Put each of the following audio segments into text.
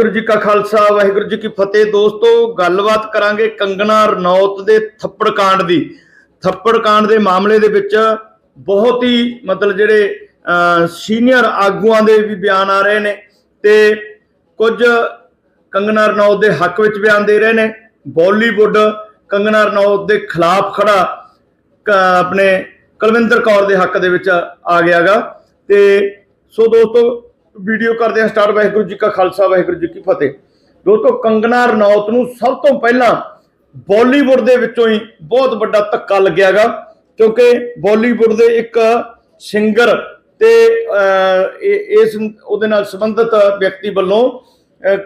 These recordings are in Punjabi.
ਵਾਹਿਗੁਰੂ ਜੀ ਕਾ ਖਾਲਸਾ, ਵਾਹਿਗੁਰੂ ਜੀ ਕੀ ਫਤਿਹ। ਦੋਸਤੋ, ਗੱਲਬਾਤ ਕਰਾਂਗੇ ਕੰਗਣਾ ਰਣੌਤ ਦੇ ਥੱਪੜ ਕਾਂਡ ਦੀ। ਥੱਪੜ ਕਾਂਡ ਦੇ ਮਾਮਲੇ ਦੇ ਵਿੱਚ ਬਹੁਤ ਹੀ ਮਤਲਬ ਜਿਹੜੇ ਸੀਨੀਅਰ ਆਗੂਆਂ ਦੇ ਵੀ ਬਿਆਨ ਆ ਰਹੇ ਨੇ ਤੇ ਕੁਝ ਕੰਗਣਾ ਰਣੌਤ ਦੇ ਹੱਕ ਵਿੱਚ ਬਿਆਨ ਦੇ ਰਹੇ ਨੇ। ਬਾਲੀਵੁੱਡ ਕੰਗਣਾ ਰਣੌਤ ਦੇ ਖਿਲਾਫ ਖੜਾ ਆਪਣੇ ਕੁਲਵਿੰਦਰ ਕੌਰ ਦੇ ਹੱਕ ਦੇ ਵਿੱਚ ਆ ਗਿਆਗਾ। ਤੇ ਸੋ ਦੋਸਤੋ ਵੀਡੀਓ ਕਰਦੇ ਹਾਂ ਸਟਾਰਟ। ਵਾਹਿਗੁਰੂ ਜੀ ਕਾ ਖਾਲਸਾ, ਵਾਹਿਗੁਰੂ ਜੀ ਕੀ ਫਤਿਹ। ਦੋਸਤੋ ਕੰਗਨਾ ਰਣੌਤ ਨੂੰ ਸਭ ਤੋਂ ਪਹਿਲਾਂ ਬਾਲੀਵੁੱਡ ਦੇ ਵਿੱਚੋਂ ਹੀ ਬਹੁਤ ਵੱਡਾ ਧੱਕਾ ਲੱਗਿਆਗਾ, ਕਿਉਂਕਿ ਬਾਲੀਵੁੱਡ ਦੇ ਇੱਕ ਸਿੰਗਰ ਤੇ ਇਸ ਉਹਦੇ ਨਾਲ ਸੰਬੰਧਿਤ ਵਿਅਕਤੀ ਵੱਲੋਂ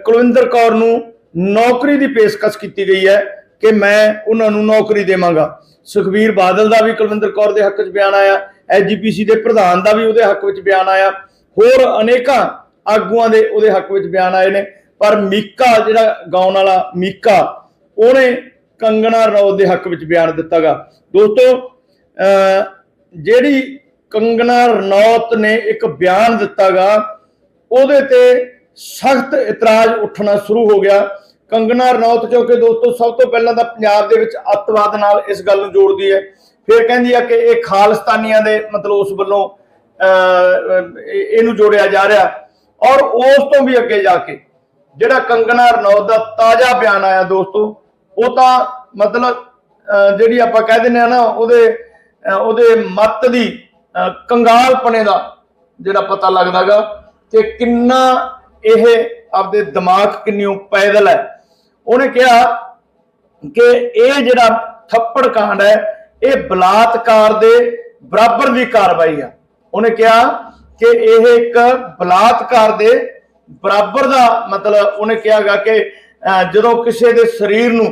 ਕੁਲਵਿੰਦਰ ਕੌਰ ਨੂੰ ਨੌਕਰੀ ਦੀ ਪੇਸ਼ਕਸ਼ ਕੀਤੀ ਗਈ ਹੈ ਕਿ ਮੈਂ ਉਹਨਾਂ ਨੂੰ ਨੌਕਰੀ ਦੇਵਾਂਗਾ। ਸੁਖਬੀਰ ਬਾਦਲ ਦਾ ਵੀ ਕੁਲਵਿੰਦਰ ਕੌਰ ਦੇ ਹੱਕ 'ਚ ਬਿਆਨ ਆਇਆ ਐਜੀਪੀਸੀ ਦੇ ਪ੍ਰਧਾਨ ਦਾ ਵੀ ਉਹਦੇ ਹੱਕ ਵਿੱਚ ਬਿਆਨ ਆਇਆ। ਹੋਰ ਅਨੇਕਾਂ ਆਗੂਆਂ ਦੇ ਉਹਦੇ ਹੱਕ ਵਿੱਚ ਬਿਆਨ ਆਏ ਨੇ। ਪਰ ਮੀਕਾ ਜਿਹੜਾ ਗਾਉਣ ਵਾਲਾ ਮੀਕਾ, ਉਹਨੇ ਕੰਗਣਾ ਰਣੌਤ ਦੇ ਹੱਕ ਵਿੱਚ ਬਿਆਨ ਦਿੱਤਾਗਾ। ਦੋਸਤੋ ਜਿਹੜੀ ਕੰਗਣਾ ਰਣੌਤ ਨੇ ਇੱਕ ਬਿਆਨ ਦਿੱਤਾਗਾ, ਉਹਦੇ ਤੇ ਸਖਤ ਇਤਰਾਜ਼ ਉੱਠਣਾ ਸ਼ੁਰੂ ਹੋ ਗਿਆ। ਕੰਗਣਾ ਰਣੌਤ ਕਿਉਂਕਿ ਦੋਸਤੋ, ਸਭ ਤੋਂ ਪਹਿਲਾਂ ਤਾਂ ਪੰਜਾਬ ਦੇ ਵਿੱਚ ਅੱਤਵਾਦ ਨਾਲ ਇਸ ਗੱਲ ਨੂੰ ਜੋੜਦੀ ਹੈ। ਫਿਰ ਕਹਿੰਦੀ ਆ ਕਿ ਇਹ ਖਾਲਿਸਤਾਨੀਆਂ ਦੇ ਮਤਲਬ ਉਸ ਵੱਲੋਂ ਇਹਨੂੰ ਜੋੜਿਆ ਜਾ ਰਿਹਾ। ਔਰ ਉਸ ਤੋਂ ਵੀ ਅੱਗੇ ਜਾ ਕੇ ਜਿਹੜਾ ਕੰਗਣਾ ਰਣੌਤ ਦਾ ਤਾਜ਼ਾ ਬਿਆਨ ਆਇਆ ਦੋਸਤੋ, ਉਹ ਤਾਂ ਮਤਲਬ ਜਿਹੜੀ ਆਪਾਂ ਕਹਿ ਦਿੰਦੇ ਆ ਨਾ, ਉਹਦੇ ਉਹਦੇ ਮੱਤ ਦੀ ਕੰਗਾਲਪਣੇ ਦਾ ਜਿਹੜਾ ਪਤਾ ਲੱਗਦਾਗਾ ਕਿ ਕਿੰਨਾ ਇਹ ਆਪਦੇ ਦਿਮਾਗ ਕਿੰਨਿਓ ਪੈਦਲ ਹੈ। ਉਹਨੇ ਕਿਹਾ ਕਿ ਇਹ ਜਿਹੜਾ ਥੱਪੜ ਕਾਂਡ ਹੈ, ਇਹ ਬਲਾਤਕਾਰ ਦੇ ਬਰਾਬਰ ਦੀ ਕਾਰਵਾਈ ਆ। ਉਹਨੇ ਕਿਹਾ ਕਿ ਇਹ ਇੱਕ ਬਲਾਤਕਾਰ ਦੇ ਬਰਾਬਰ ਦਾ ਮਤਲਬ ਉਹਨੇ ਕਿਹਾਗਾ ਕਿ ਜਦੋਂ ਕਿਸੇ ਦੇ ਸਰੀਰ ਨੂੰ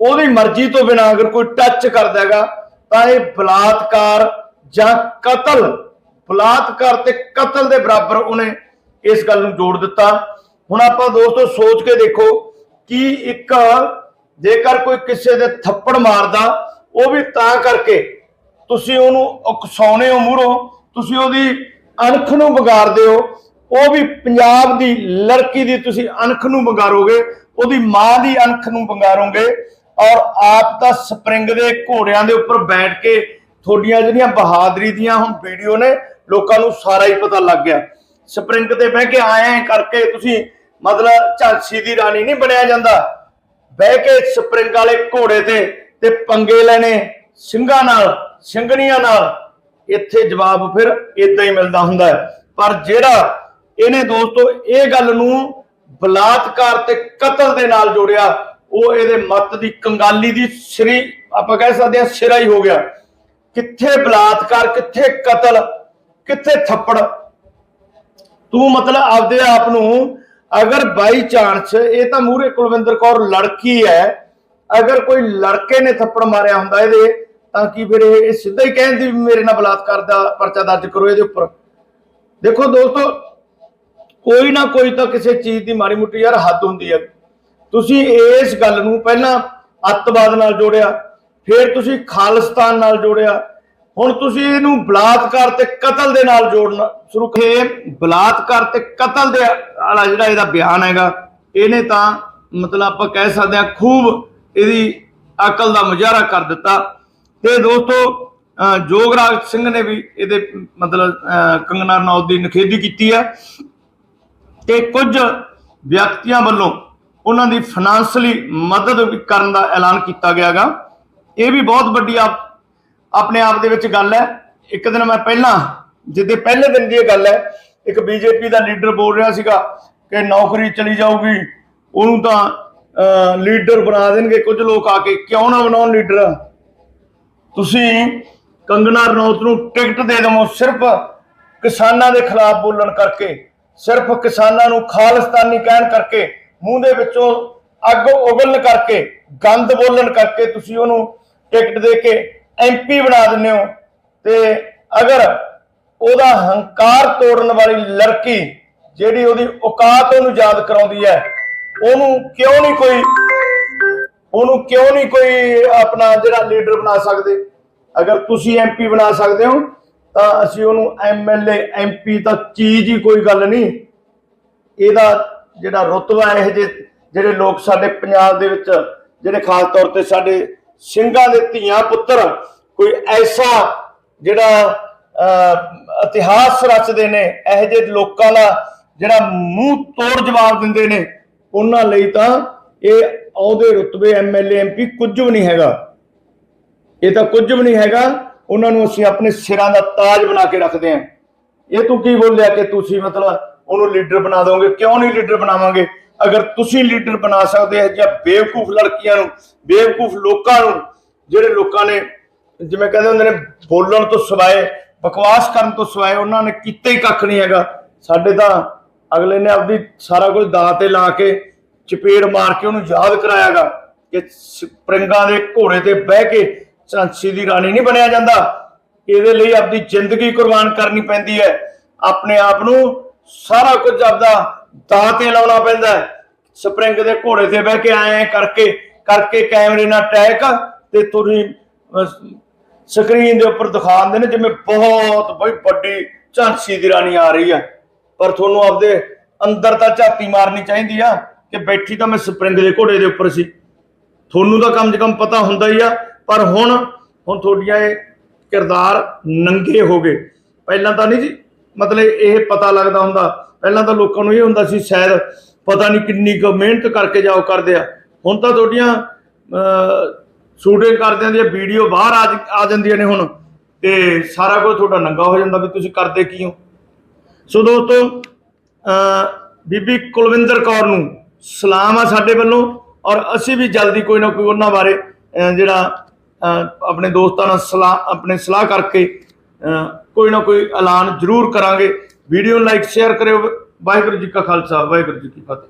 ਉਹਦੀ ਮਰਜ਼ੀ ਤੋਂ ਬਿਨਾਂ ਅਗਰ ਕੋਈ ਟੱਚ ਕਰਦਾ ਹੈਗਾ, ਤਾਂ ਇਹ ਬਲਾਤਕਾਰ ਜਾਂ ਕਤਲ, ਬਲਾਤਕਾਰ ਤੇ ਕਤਲ ਦੇ ਬਰਾਬਰ ਉਹਨੇ ਇਸ ਗੱਲ ਨੂੰ ਜੋੜ ਦਿੱਤਾ। ਹੁਣ ਆਪਾਂ ਦੋਸਤੋ ਸੋਚ ਕੇ ਦੇਖੋ ਕਿ ਇੱਕ ਜੇਕਰ ਕੋਈ ਕਿਸੇ ਦੇ ਥੱਪੜ ਮਾਰਦਾ, ਉਹ ਵੀ ਤਾਂ ਕਰਕੇ ਤੁਸੀਂ ਉਹਨੂੰ ਉਕਸਾਉਣੇ ਹੋ ਮੂਹਰੋਂ ਤੁਸੀਂ ਉਹਦੀ ਅਣਖ ਨੂੰ ਵਿਗਾੜਦੇ ਹੋ, ਉਹ ਵੀ ਪੰਜਾਬ ਦੀ ਲੜਕੀ ਦੀ ਤੁਸੀਂ ਅਣਖ ਨੂੰ ਵਿਗਾੜੋਗੇ, ਉਹਦੀ ਮਾਂ ਦੀ ਅਣਖ ਨੂੰ ਵਿਗਾੜੋਗੇ ਔਰ ਆਪ ਤਾਂ ਸਪਰਿੰਗ ਦੇ ਘੋੜਿਆਂ ਦੇ ਉੱਪਰ ਬੈਠ ਕੇ ਤੁਹਾਡੀਆਂ ਜਿਹੜੀਆਂ ਬਹਾਦਰੀ ਦੀਆਂ ਹੁਣ ਵੀਡੀਓ ਨੇ, ਲੋਕਾਂ ਨੂੰ ਸਾਰਾ ਹੀ ਪਤਾ ਲੱਗ ਗਿਆ। ਸਪਰਿੰਗ ਤੇ ਬਹਿ ਕੇ ਆਏ ਕਰਕੇ ਤੁਸੀਂ ਮਤਲਬ ਝਾਂਸੀ ਦੀ ਰਾਣੀ ਨਹੀਂ ਬਣਿਆ ਜਾਂਦਾ। ਬਹਿ ਕੇ ਸਪਰਿੰਗ ਵਾਲੇ ਘੋੜੇ ਤੇ ਤੇ ਪੰਗੇ ਲੈਣੇ, ਸਿੰਘਾਂ ਨਾਲ, ਸਿੰਘਣੀਆਂ ਨਾਲ ਇੱਥੇ ਜਵਾਬ ਫਿਰ ਇਦਾਂ ਹੀ ਮਿਲਦਾ ਹੁੰਦਾ ਹੈ। ਪਰ ਜਿਹੜਾ ਇਹਨੇ ਦੋਸਤੋ, ਇਹ ਗੱਲ ਨੂੰ ਬਲਾਤਕਾਰ ਤੇ ਕਤਲ ਦੇ ਨਾਲ ਜੋੜਿਆ, ਉਹ ਇਹਦੇ ਮੱਤ ਦੀ ਕੰਗਾਲੀ ਦੀ ਸ੍ਰੀ, ਆਪਾਂ ਕਹਿ ਸਕਦੇ ਹਾਂ ਸਿਰਾ ਹੀ ਹੋ ਗਿਆ। ਕਿੱਥੇ ਬਲਾਤਕਾਰ, ਕਿੱਥੇ ਕਤਲ, ਕਿੱਥੇ ਥੱਪੜ? ਤੂੰ ਮਤਲਬ ਆਪਦੇ ਆਪ ਨੂੰ, ਅਗਰ ਬਾਈ ਚਾਂਸ, ਇਹ ਤਾਂ ਮੂਰੇ ਕੁਲਵਿੰਦਰ ਕੌਰ ਲੜਕੀ ਹੈ, ਅਗਰ ਕੋਈ ਲੜਕੇ ਨੇ ਥੱਪੜ ਮਾਰਿਆ ਹੁੰਦਾ ਇਹਦੇ ਕੀ ਫਿਰ ਇਹ ਸਿੱਧਾ ਹੀ ਕਹਿੰਦੀ ਵੀ ਮੇਰੇ ਨਾਲ ਬਲਾਤਕਾਰ ਦਾ ਪਰਚਾ ਦਰਜ ਕਰੋ ਇਹਦੇ ਉੱਪਰ। ਦੇਖੋ ਦੋਸਤੋ, ਕੋਈ ਨਾ ਕੋਈ ਤਾਂ ਕਿਸੇ ਚੀਜ਼ ਦੀ ਮਾੜੀ ਮੁੱਟੀ ਯਾਰ ਹੱਦ ਹੁੰਦੀ ਹੈ ਤੁਸੀਂ ਇਸ ਗੱਲ ਨੂੰ ਪਹਿਲਾਂ ਅੱਤਵਾਦ ਨਾਲ ਜੋੜਿਆ, ਫਿਰ ਤੁਸੀਂ ਖਾਲਿਸਤਾਨ ਨਾਲ ਜੋੜਿਆ। ਹੁਣ ਤੁਸੀਂ ਇਹਨੂੰ ਬਲਾਤਕਾਰ ਤੇ ਕਤਲ ਦੇ ਨਾਲ ਜੋੜਨਾ ਸ਼ੁਰੂ ਕਰੇ ਬਲਾਤਕਾਰ ਤੇ ਕਤਲ ਦੇ ਵਾਲਾ ਜਿਹੜਾ ਇਹਦਾ ਬਿਆਨ ਹੈਗਾ, ਇਹਨੇ ਤਾਂ ਮਤਲਬ ਆਪਾਂ ਕਹਿ ਸਕਦੇ ਹਾਂ ਖੂਬ ਇਹਦੀ ਅਕਲ ਦਾ ਮੁਜ਼ਾਹਰਾ ਕਰ ਦਿੱਤਾ। ਤੇ ਦੋਸਤੋ ਅਹ ਜੋਗਰਾਜ ਸਿੰਘ ਨੇ ਵੀ ਇਹਦੇ ਮਤਲਬ ਕੰਗਨਾ ਰਣੌਤ ਦੀ ਨਿਖੇਧੀ ਕੀਤੀ ਹੈ। ਤੇ ਕੁਝ ਵਿਅਕਤੀਆਂ ਵੱਲੋਂ ਉਹਨਾਂ ਦੀ ਫਾਈਨਾਂਸ਼ਲੀ ਮਦਦ ਵੀ ਕਰਨ ਦਾ ਐਲਾਨ ਕੀਤਾ ਗਿਆਗਾ। ਇਹ ਵੀ ਬਹੁਤ ਵੱਡੀ ਆਪਣੇ ਆਪ ਦੇ ਵਿੱਚ ਗੱਲ ਹੈ। ਇੱਕ ਦਿਨ ਮੈਂ ਪਹਿਲਾਂ ਜਿੱਦੇ ਪਹਿਲੇ ਦਿਨ ਦੀ ਇਹ ਗੱਲ ਹੈ ਇੱਕ ਬੀਜੇਪੀ ਦਾ ਲੀਡਰ ਬੋਲ ਰਿਹਾ ਸੀਗਾ ਕਿ ਨੌਕਰੀ ਚਲੀ ਜਾਊਗੀ ਉਹਨੂੰ ਤਾਂ ਅਹ, ਲੀਡਰ ਬਣਾ ਦੇਣਗੇ। ਕੁਝ ਲੋਕ ਆ ਕੇ ਕਿਉਂ ਨਾ ਬਣਾਉਣ ਲੀਡਰ ਤੁਸੀਂ ਕੰਗਣਾ ਰਣੌਤ ਨੂੰ ਟਿਕਟ ਦੇ ਦਵੋ ਸਿਰਫ ਕਿਸਾਨਾਂ ਦੇ ਖਿਲਾਫ ਬੋਲਣ ਕਰਕੇ, ਸਿਰਫ ਕਿਸਾਨਾਂ ਨੂੰ ਖਾਲਿਸਤਾਨੀ ਕਹਿਣ ਕਰਕੇ, ਮੂੰਹ ਦੇ ਵਿੱਚੋਂ ਅੱਗ ਉਗਲਣ ਕਰਕੇ, ਗੰਦ ਬੋਲਣ ਕਰਕੇ ਤੁਸੀਂ ਉਹਨੂੰ ਟਿਕਟ ਦੇ ਕੇ ਐਮਪੀ ਬਣਾ ਦਿੰਦੇ ਹੋ। ਤੇ ਅਗਰ ਉਹਦਾ ਹੰਕਾਰ ਤੋੜਨ ਵਾਲੀ ਲੜਕੀ ਜਿਹੜੀ ਉਹਦੀ ਔਕਾਤ ਉਹਨੂੰ ਯਾਦ ਕਰਾਉਂਦੀ ਹੈ, ਉਹਨੂੰ ਕਿਉਂ ਨਹੀਂ ਕੋਈ ਉਹਨੂੰ ਕਿਉਂ ਨਹੀਂ ਕੋਈ ਆਪਣਾ ਜਿਹੜਾ ਲੀਡਰ ਬਣਾ ਸਕਦੇ? ਅਗਰ ਤੁਸੀਂ ਐਮਪੀ ਬਣਾ ਸਕਦੇ ਹੋ ਤਾਂ ਅਸੀਂ ਉਹਨੂੰ ਐਮਐਲਏ ਐਮਪੀ ਤਾਂ ਚੀਜ਼ ਹੀ ਕੋਈ ਗੱਲ ਨਹੀਂ। ਇਹਦਾ ਜਿਹੜਾ ਰੁਤਬਾ ਇਹ ਜਿਹੇ ਜਿਹੜੇ ਲੋਕ ਸਾਡੇ ਪੰਜਾਬ ਦੇ ਵਿੱਚ ਜਿਹੜੇ ਖਾਸ ਤੌਰ ਤੇ ਸਾਡੇ ਸਿੰਘਾਂ ਦੇ ਧੀਆਂ ਪੁੱਤਰ ਕੋਈ ਐਸਾ ਜਿਹੜਾ ਅਹ, ਇਤਿਹਾਸ ਰਚਦੇ ਨੇ ਇਹੋ ਜਿਹੇ ਲੋਕਾਂ ਦਾ ਜਿਹੜਾ ਮੂੰਹ ਤੋੜ ਜਵਾਬ ਦਿੰਦੇ ਨੇ ਉਹਨਾਂ ਲਈ ਤਾਂ ਇਹ ਉਹਦੇ ਰੁਤਬੇ ਐਮਐਲਏ ਐਮਪੀ ਕੁਝ ਵੀ ਨਹੀਂ ਹੈਗਾ। ਇਹ ਤਾਂ ਕੁਝ ਵੀ ਨਹੀਂ ਹੈਗਾ। ਉਹਨਾਂ ਨੂੰ ਅਸੀਂ ਆਪਣੇ ਸਿਰਾਂ ਦਾ ਤਾਜ ਬਣਾ ਕੇ ਰੱਖਦੇ ਹਾਂ। ਇਹ ਤੂੰ ਕੀ ਬੋਲਿਆ ਕਿ ਤੁਸੀਂ ਮਤਲਬ ਉਹਨੂੰ ਲੀਡਰ ਬਣਾ ਦੋਗੇ? ਕਿਉਂ ਨਹੀਂ ਲੀਡਰ ਬਣਾਵਾਂਗੇ? ਅਗਰ ਤੁਸੀਂ ਲੀਡਰ ਬਣਾ ਸਕਦੇ ਹੋ ਜਾਂ ਬੇਵਕੂਫ ਲੜਕੀਆਂ ਨੂੰ, ਬੇਵਕੂਫ ਲੋਕਾਂ ਨੂੰ, ਜਿਹੜੇ ਲੋਕਾਂ ਨੇ ਜਿਵੇਂ ਕਹਿੰਦੇ ਹੁੰਦੇ ਨੇ, ਬੋਲਣ ਤੋਂ ਸਿਵਾਏ, ਬਕਵਾਸ ਕਰਨ ਤੋਂ ਸਿਵਾਏ ਉਹਨਾਂ ਨੇ ਕੀਤਾ ਹੀ ਕੱਖ ਨਹੀਂ ਹੈਗਾ। ਸਾਡੇ ਤਾਂ ਅਗਲੇ ਨੇ ਆਪਦੀ ਸਾਰਾ ਕੁਝ ਦਾਅ ਤੇ ਲਾ ਕੇ ਚਪੇੜ ਮਾਰ ਕੇ ਉਹਨੂੰ ਯਾਦ ਕਰਾਇਆਗਾ ਕਿ ਸਪਰਿੰਗਾਂ ਦੇ ਘੋੜੇ ਤੇ ਬਹਿ ਕੇ ਝਾਂਸੀ ਦੀ ਰਾਣੀ ਨਹੀਂ ਬਣਿਆ ਜਾਂਦਾ। ਇਹਦੇ ਲਈ ਆਪਦੀ ਜ਼ਿੰਦਗੀ ਕੁਰਬਾਨ ਕਰਨੀ ਪੈਂਦੀ ਹੈ। ਆਪਣੇ ਆਪ ਨੂੰ ਸਾਰਾ ਕੁਝ ਆਪਦਾ ਦਾਅ ਤੇ ਲਾਉਣਾ ਪੈਂਦਾ ਹੈ। ਸਪਰਿੰਗ ਦੇ ਘੋੜੇ ਤੇ ਬਹਿ ਕੇ ਐਂ ਕਰਕੇ ਕਰਕੇ ਕੈਮਰੇ ਨਾਲ ਟੈਕ ਤੇ ਤੁਸੀਂ ਸਕਰੀਨ ਦੇ ਉੱਪਰ ਦਿਖਾਉਂਦੇ ਨੇ ਜਿਵੇਂ ਬਹੁਤ ਬਈ ਵੱਡੀ ਝਾਂਸੀ ਦੀ ਰਾਣੀ ਆ ਰਹੀ ਹੈ। ਪਰ ਤੁਹਾਨੂੰ ਆਪਦੇ ਅੰਦਰ ਤਾਂ ਝਾਤੀ ਮਾਰਨੀ ਚਾਹੀਦੀ ਆ। ਕਿ ਬੈਠੀ ਤਾਂ ਮੈਂ ਸਪਰਿੰਗ ਦੇ ਘੋੜੇ ਦੇ ਉੱਪਰ ਸੀ। ਤੁਹਾਨੂੰ ਤਾਂ ਕਮ ਸੇ ਕਮ ਪਤਾ ਹੁੰਦਾ ਹੀ ਆ, ਪਰ ਹੁਣ ਹੁਣ ਤੁਹਾਡੀਆਂ ਇਹ ਕਿਰਦਾਰ ਨੰਗੇ ਹੋ ਗਏ। ਪਹਿਲਾਂ ਤਾਂ ਨਹੀਂ ਜੀ, ਮਤਲਬ ਇਹ ਪਤਾ ਲੱਗਦਾ ਹੁੰਦਾ। ਪਹਿਲਾਂ ਤਾਂ ਲੋਕਾਂ ਨੂੰ ਇਹ ਹੁੰਦਾ ਸੀ, ਸ਼ਾਇਦ ਪਤਾ ਨਹੀਂ ਕਿੰਨੀ ਕੁ ਮਿਹਨਤ ਕਰਕੇ ਜਾਓ ਕਰਦੇ ਆ। ਹੁਣ ਤਾਂ ਤੁਹਾਡੀਆਂ ਸ਼ੂਟਿੰਗ ਕਰਦਿਆਂ ਦੀਆਂ ਵੀਡੀਓ ਬਾਹਰ ਆ ਜਾਂਦੀਆਂ ਨੇ ਹੁਣ। ਤੇ ਸਾਰਾ ਕੁਝ ਤੁਹਾਡਾ ਨੰਗਾ ਹੋ ਜਾਂਦਾ ਵੀ ਤੁਸੀਂ ਕਰਦੇ ਕੀ ਹੋ। ਸੋ ਦੋਸਤੋ ਬੀਬੀ ਕੁਲਵਿੰਦਰ ਕੌਰ ਨੂੰ ਸਲਾਮ ਆ ਸਾਡੇ ਵੱਲੋਂ, ਔਰ ਅਸੀਂ ਵੀ ਜਲਦੀ ਕੋਈ ਨਾ ਕੋਈ ਉਹਨਾਂ ਬਾਰੇ ਜਿਹੜਾ ਆਪਣੇ ਦੋਸਤਾਂ ਨਾਲ ਸਲਾਹ ਆਪਣੇ ਸਲਾਹ ਕਰਕੇ ਕੋਈ ਨਾ ਕੋਈ ਐਲਾਨ ਜ਼ਰੂਰ ਕਰਾਂਗੇ। ਵੀਡੀਓ ਨੂੰ ਲਾਈਕ, ਸ਼ੇਅਰ ਕਰਿਓ। ਵਾਹਿਗੁਰੂ ਜੀ ਕਾ ਖਾਲਸਾ, ਵਾਹਿਗੁਰੂ ਜੀ ਕੀ ਫਤਿਹ।